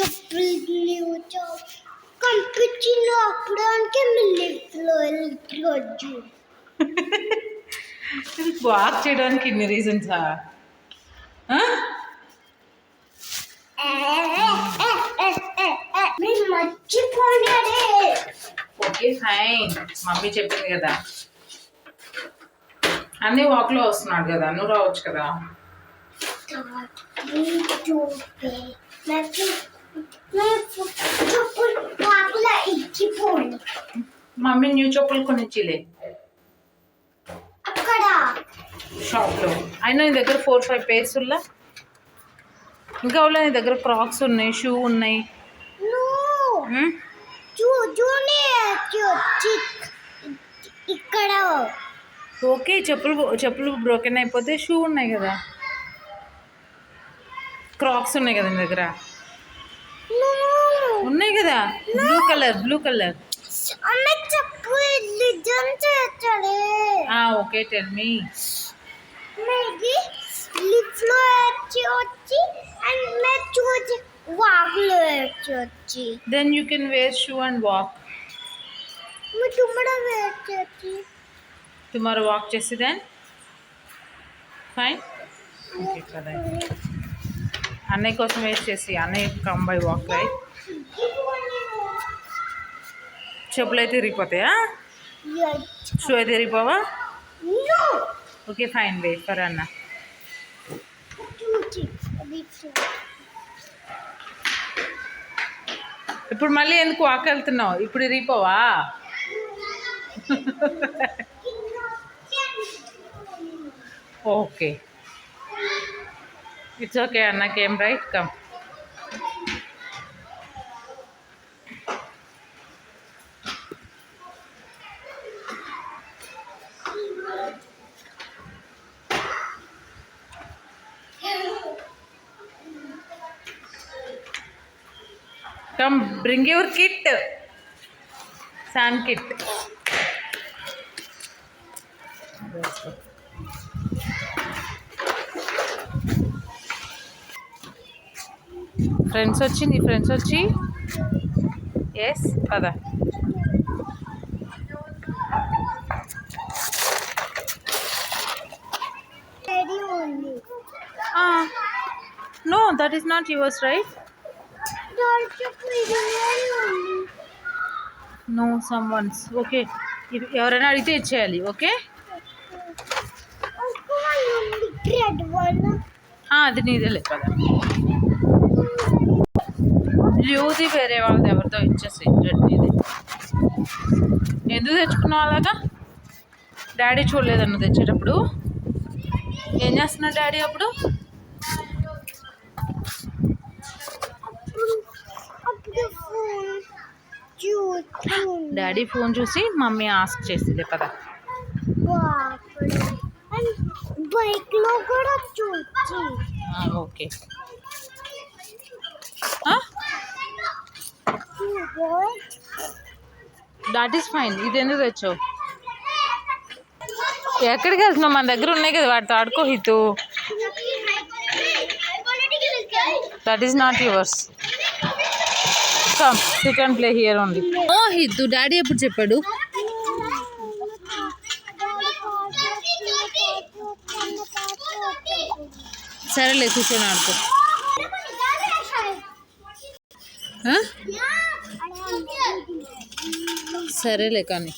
చెప్పులు కనిపించింది అప్పుడానికి వాక్ చేయడానికి ఇన్ని రీజన్సా ఓకే ఫైన్ మమ్మీ చెప్పింది కదా అన్ని వాక్లో వస్తున్నాడు కదా నువ్వు రావచ్చు కదా మమ్మీ న్యూ చెప్పులు కొనిచ్చిలే అక్కడ షాప్లో అయినా నీ దగ్గర ఫోర్ ఫైవ్ పేర్స్ ఉల్లా ఇంకా ఉల్లా నీ దగ్గర క్రాక్స్ ఉన్నాయి షూ ఉన్నాయి ఇక్కడ ఓకే చెప్పులు చెప్పులు బ్రోకెన్ అయిపోతే షూ ఉన్నాయి కదా క్రాక్స్ ఉన్నాయి కదా నీ దగ్గర ఉన్నాయి కదా బ్లూ కలర్ బ్లూ కలర్ అమ్మ చెప్పు నిజం చేస్తాడే okay tell me maybe lift లో వచ్చి వచ్చి అండ్ మే చూసి వాగులో వచ్చి వచ్చి then you can wear shoe and walk me తుమ్మడ వచ్చి వచ్చి టుమారో వాక్ చేసి దెన్ ఫైన్ ఓకే కదా అన్నయ్య కోసం వేస్ట్ చేసి అన్నయ్య కమ్ బై వాక్ రైట్ છોપલેતે રીપોતયા છોએતે રીપોવા નો ઓકે ફાઇન બે સરના ઇપડ મલ્લી એન કો આકલ તનાઓ ઇપડી રીપોવા ઓકે ઇટ્સ ઓકે અના કેમ right come come bring your kit same kit friends వచ్చి నీ ఫ్రెండ్స్ వచ్చి ఎస్ పదా రెడీ ఉంది know that is not no someone's okay ఎవరైనా అడిగితే ఇచ్చేయాలి ఓకే అది నీదేలే కదా బ్లూది వేరే వాళ్ళది ఎవరితో ఇచ్చేసి ఎందుకు తెచ్చుకున్నావు అలాగా డాడీ చూడలేదన్న తెచ్చేటప్పుడు ఏం చేస్తున్నావు డాడీ అప్పుడు డాడీ ఫోన్ చూసి మమ్మీ ఆస్క్ చేసింది కదా ఓకే దాట్ ఈస్ ఫైన్ ఇది ఎందుకు తెచ్చావు ఎక్కడికి వెళ్తున్నావు మన దగ్గర ఉన్నాయి కదా వాటితో ఆడుకో Hitu that is not yours come you can play here only oh హిద్దు daddy ఎప్పుడు చెప్పాడు సరేలే కూర్చొని ఆడుకో సరేలే కానీ